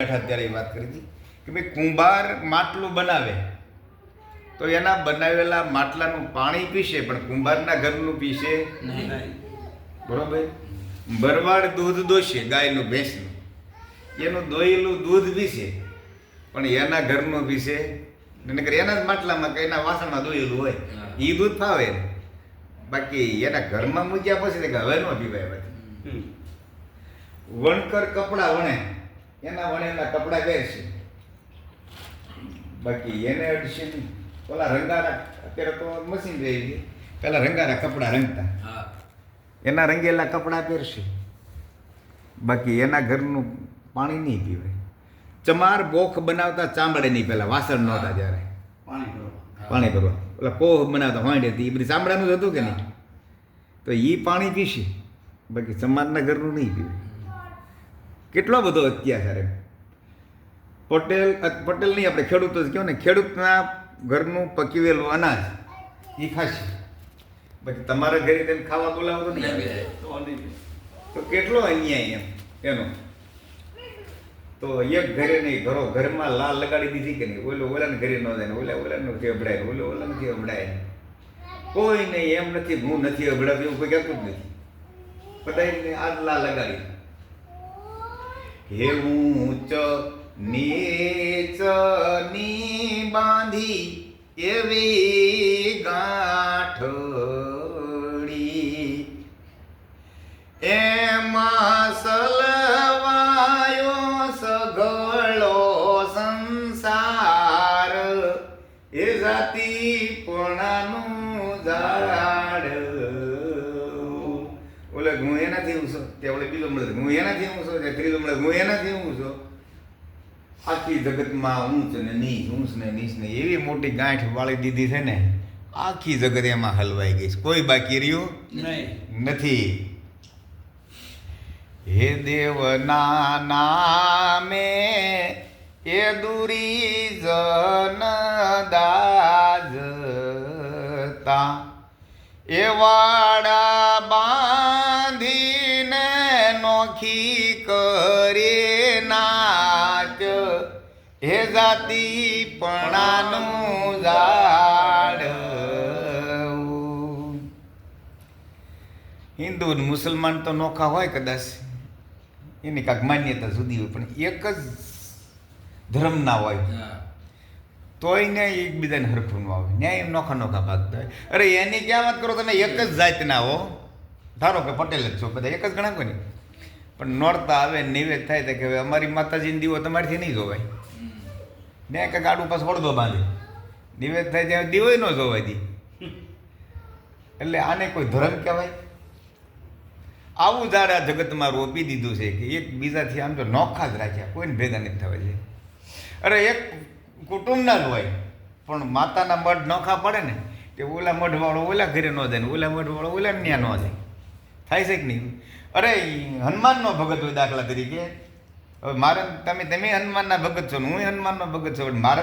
બેઠા ત્યારે એ વાત કરી હતી કે ભાઈ કુંભાર માટલું બનાવે. તો એના બનાવેલા માટલાનું પાણી પીશે પણ કુંભારના ઘરનું પીશે બરોબર? ભરવાડ દૂધ દોશે ગાયનું ભેંસનું. એનું દોયેલું દૂધ પીશે પણ એના ઘરનું પીશે. નકર એના જ માટલામાં કે એના વાસણમાં દોયેલું હોય. એ દૂધ ફાવે બાકી એના ઘરમાં મૂક્યા પછી હવે ન પીવાય વણકર કપડાં વણે. એના વણેલા કપડાં પહેરશે બાકી એને અડશે નહીં. પેલા રંગારા અત્યારે તો મશીન રહી ગઈ. પેલા રંગારા કપડાં રંગતા. હા. એના રંગેલા કપડાં પહેરશે. બાકી એના ઘરનું પાણી નહીં પીવે ચમાર બોખ બનાવતા ચામડે નહીં પેલા વાસણ નહોતા જ્યારે. પાણી પાણી ભરવા. પેલા કોહ બનાવતા વાંડે હતી એ બધી ચામડાનું જ હતું કે નહીં? તો એ પાણી પીશે. બાકી સમાજના ઘરનું નહીં પીવે કેટલો બધો અત્યાચાર એમ. પટેલ નહીં આપણે ખેડૂતો જ કહો ને ખેડૂતના ઘરનું પકવેલું અનાજ એ ખાશે. બાકી તમારા ઘરે તેમ ખાવા બોલાવો તો નહીં. તો કેટલો અન્યાય એમ એનો? તો એક ઘરે નહીં ઘરો ઘરમાં લાલ લગાડી દીધી કે નહીં? ઓલો ઓલાને ઘરે ન જાય ને ઓલા ઓલાને નથી અભડાય ઓલો ઓલા નથી અભડાય. કોઈ નહીં એમ નથી હું નથી અભડાવ્યું એવું કોઈ કહેતું જ નથી. બધાને આજ લા લગાડી. હે ઊંચ, નીચ, ની બાંધી, એવી ગાંઠડી. એમાં સલવાયો સગળો સંસાર, એ જાતિ પણાનું ઝાડ. હું એનાથી હું છું? તે બીજો મળે. હું એનાથી હું છું? તે ત્રીજો મળે. હું એનાથી હું છું? આખી જગતમાં ઊંચ ને નીચ ઊંચ ને નીચ ને એવી મોટી ગાંઠ વાળી દીધી છે ને આખી જગત એમાં હલવાઈ ગઈ. કોઈ બાકી રહ્યું? નથી. હે દેવના નામે એ દુરી જન દાજતા. એ વાડા નોખી કરે નાચ. હે જાતી પણાનું ઝાડ. હિન્દુ અને મુસલમાન તો નોખા હોય કદાચ. એની કાંક માન્યતા જુદી હોય પણ એક જ ધર્મ ના હોય. તોય ને એકબીજાને હરખું ન આવે. ન્યાય એમ નોખા નોખા ભાગતા હોય અરે એની ક્યાં વાત કરો તમે? એક જ જાતના હો. ધારો કે પટેલ જ છો બધા. એક જ ગણા કોઈ પણ નોરતા આવે નિવેદ થાય તો કે હવે અમારી માતાજીની દીવો તમારીથી નહીં જોવાય. ને કે ગાડું પાછું વળદો બાંધે. નિવેદ થાય ત્યાં દીવો ન જોવાય દી. એટલે આને કોઈ ધર્મ કહેવાય? આવું ઝાડ આ જગતમાં રોપી દીધું છે કે એકબીજાથી આમ તો નોખા જ રાખ્યા, કોઈને ભેગા નથી થવા છે અરે એક કુટુંબના જ હોય, પણ માતાના મઢ નોખા પડે ને તે ઓલા મઢવાળો ઓલા ઘરે ન જાય ઓલા મઢવાળો ઓલા ત્યાં ન જાય. થાય છે કે નહીં? અરે હનુમાનનો ભગત હોય દાખલા તરીકે. હવે મારે, તમે તમે હનુમાનના ભગત છો ને હું હનુમાનનો ભગત છો, પણ મારે